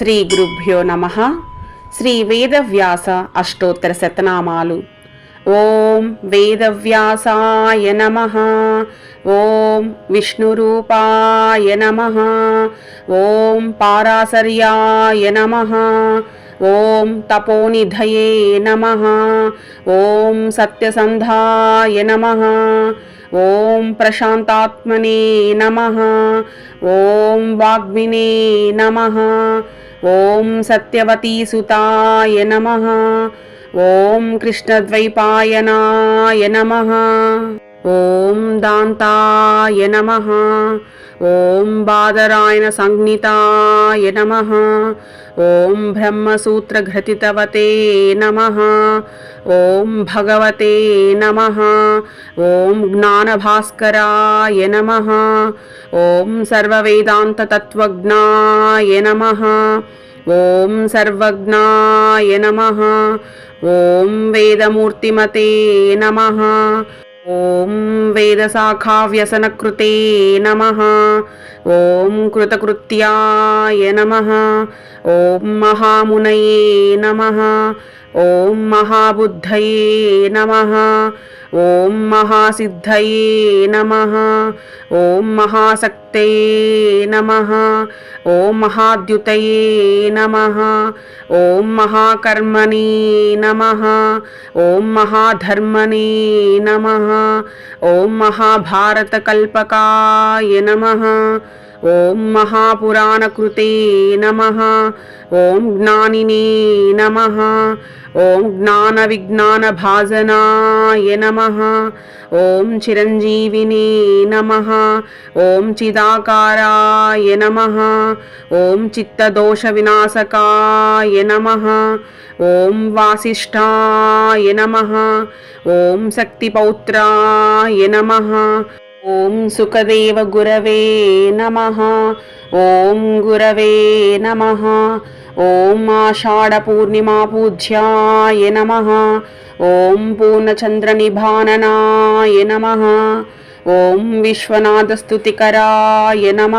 శ్రీ గురుభ్యో నమ. శ్రీ వేదవ్యాస అష్టోత్తర శతనామాలు. ఓం వేదవ్యాసాయ నమ. ఓం విష్ణురూపాయ నమ. ఓం పారాసర్యాయ నమ. ఓం తపోనిధయే నమ. ఓం సత్యసంధాయ నమ. ఓం ప్రశాంతాత్మనే నమ. ఓం వాగ్మినే నమ. ఓం సత్యవతీసుతాయ నమ. ఓం కృష్ణద్వైపాయనాయ నమ. ॐ दान्ताय नमः। ॐ बादरायणसंज्ञिताय नमः। ॐ ब्रह्मसूत्रघृतितवते नमः। ॐ भगवते नमः। ॐ ज्ञानभास्कराय नमः। ॐ सर्ववेदान्ततत्त्वज्ञाय नमः। ॐ सर्वज्ञाय नमः। ॐ वेदमूर्तिमते नमः। నమ ఓం వేదశాఖావ్యసనకృతే నమ. ఓం కృతకృత్యాయ నమ. ఓం మహామునయే ओम महाबुद्धये नमः। ॐ महासिद्धये नमः। ॐ महासक्तये नमः। ॐ महाद्युतये नमः। ॐ महाकर्मणे नमः। ॐ महाधर्मणे नमः। ॐ महाभारतकल्पकाय नमः। నమ ఓం మహాపురాణకృతే నమ ఓం జ్ఞానినే నమ ఓం జ్ఞానవిజ్ఞానభాజనాయ నమ ఓం చిరంజీవినే నమ ఓం చిదాకారాయ నమ ఓం చిత్తదోషవినాశకాయ నమ ఓం వాసిష్ఠాయ నమ ఓం శక్తిపౌత్రాయ నమ. ఓం సుఖదేవ గురవే నమ. ఓం గురవే నమ. ఓం ఆషాఢ పూర్ణిమా పూజ్యాయ నమ. ఓం పూర్ణచంద్ర నిభాననాయ నమ. ఓం విశ్వనాథస్తుతికరాయ నమ.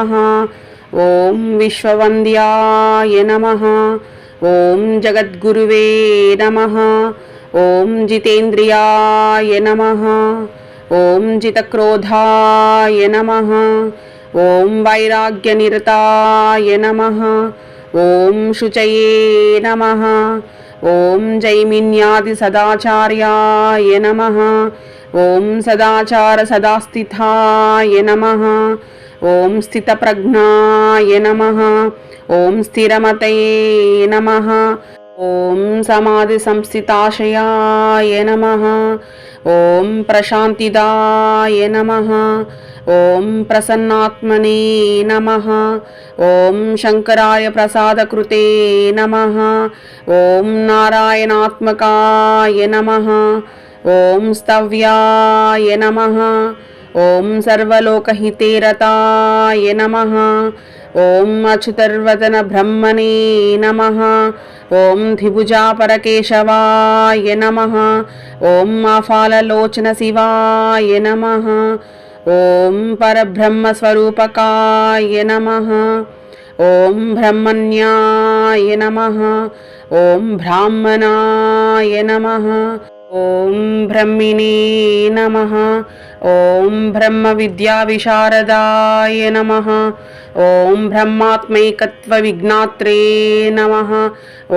ఓం విశ్వవంద్యాయ నమ. ఓం జగద్గురువే నమ. ఓం జితేంద్రియాయ నమ. ఓం జితక్రోధాయ నమ. ఓం వైరాగ్యనిరతాయ నమ. ఓం శుచయే నమ. ఓం జైమిన్యాది సదాచార్యాయ నమ. ఓం సదాచార సదాస్థితాయ నమ. ఓం స్థితప్రజ్ఞాయ నమ. ఓం స్థిరమతయే నమ. ఓం సమాధి సంస్థితాశయాయ నమ. ఓం ప్రశాంతిదాయ నమ. ఓం ప్రసన్నాత్మనే నమ. ఓం శంకరాయ ప్రసాదకృతే నమ. ఓం నారాయణాత్మకాయ నమ. ఓం స్తవ్యాయ నమ. ఓం సర్వలోకహితే రతాయ నమ. ఓం అచ్యుతర్వదన బ్రహ్మణే నమ. ఓం ధిభుజాపరకేశవాయ నమ. ఓం ఆఫాలలోచన శివాయ నమ. ఓం పరబ్రహ్మస్వరూపకాయ నమ. ఓం బ్రహ్మణ్యాయ నమ. ఓం బ్రాహ్మణాయ నమ. ॐ ब्रह्मिणे नमः। ॐ ब्रह्मविद्याविशारदाय नमः। ॐ ब्रह्मात्मैकत्वविज्ञात्रे नमः।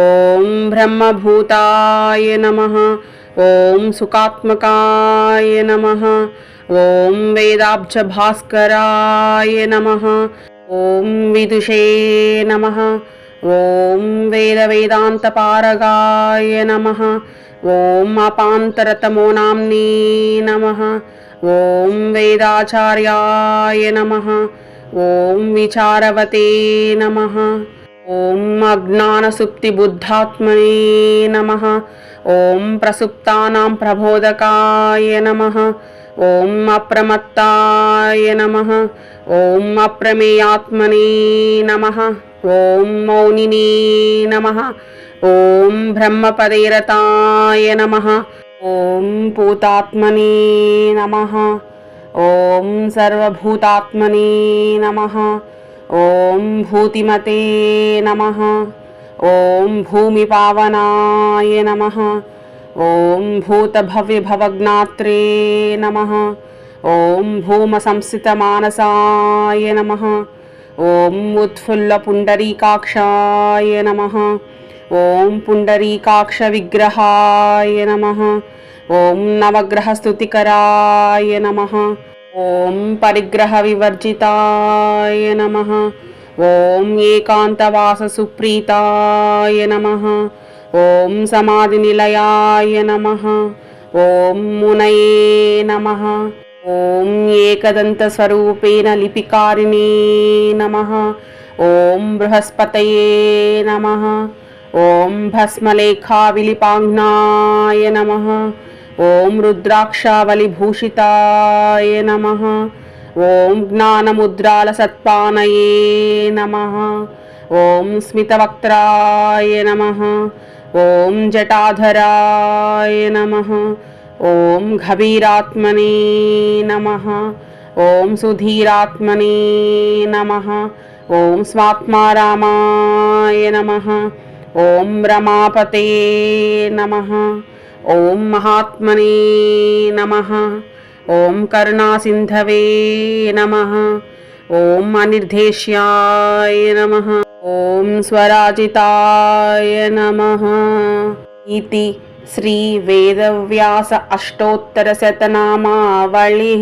ॐ ब्रह्मभूताय नमः। ॐ सुखात्मकाय नमः। ॐ वेदाब्जभास्कराय नमः। ॐ विदुषे नमः। ॐ वेदवेदान्तपारगाय नमः। ॐ अपान्तरतमो नाम्ने नमः। ॐ वेदाचार्याय नमः। ॐ विचारवते नमः। ॐ अज्ञानसुप्तिबुद्धात्मने नमः। ॐ प्रसुप्तानां प्रबोधकाय नमः। ॐ अप्रमत्ताय नमः। ॐ अप्रमेयात्मने नमः। ॐ मौनिने नमः। ॐ ब्रह्मपदैरताय नमः। ॐ पूतात्मने नमः। ॐ सर्वभूतात्मने नमः। ॐ भूतिमते नमः। ॐ भूमिपावनाय नमः। ॐ भूतभव्यभवज्ञात्रे नमः। ॐ भूमसंस्थितमानसाय नमः। ఓం ఉత్ఫుల్ల పుండరీకాక్షాయ నమ. ఓం పుండరీకాక్ష విగ్రహాయ నమ. ఓం నవగ్రహస్తుతికరాయ నమ. ఓం పరిగ్రహ వివర్జితాయ నమ. ఓం ఏకాంతవాస సుప్రీతాయ నమ. ఓం సమాధి నిలయాయ నమ. ఓం మునయే నమ. ఓం ఏకదంత స్వరూపేణ లిపికారిణి నమ. ఓం బృహస్పతయే నమ. ఓం భస్మలేఖా విలిపాంఘ్నాయ నమ. ఓం రుద్రాక్షావళిభూషితాయ నమ. ఓం జ్ఞానముద్రాల సత్పానయే నమ. ఓం స్మితవక్త్రాయ నమ. ఓం జటాధరాయ నమ. ॐ गभीरात्मने नमः। ॐ सुधीरात्मने नमः। ॐ स्वात्मारामाय नमः। ॐ रमापते नमः। ॐ महात्मने नमः। ॐ करुणासिन्धवे नमः। ॐ अनिर्देश्याय नमः। ॐ स्वराजिताय नमः। इति। శ్రీ వేదవ్యాస అష్టోత్తర శతనామావళి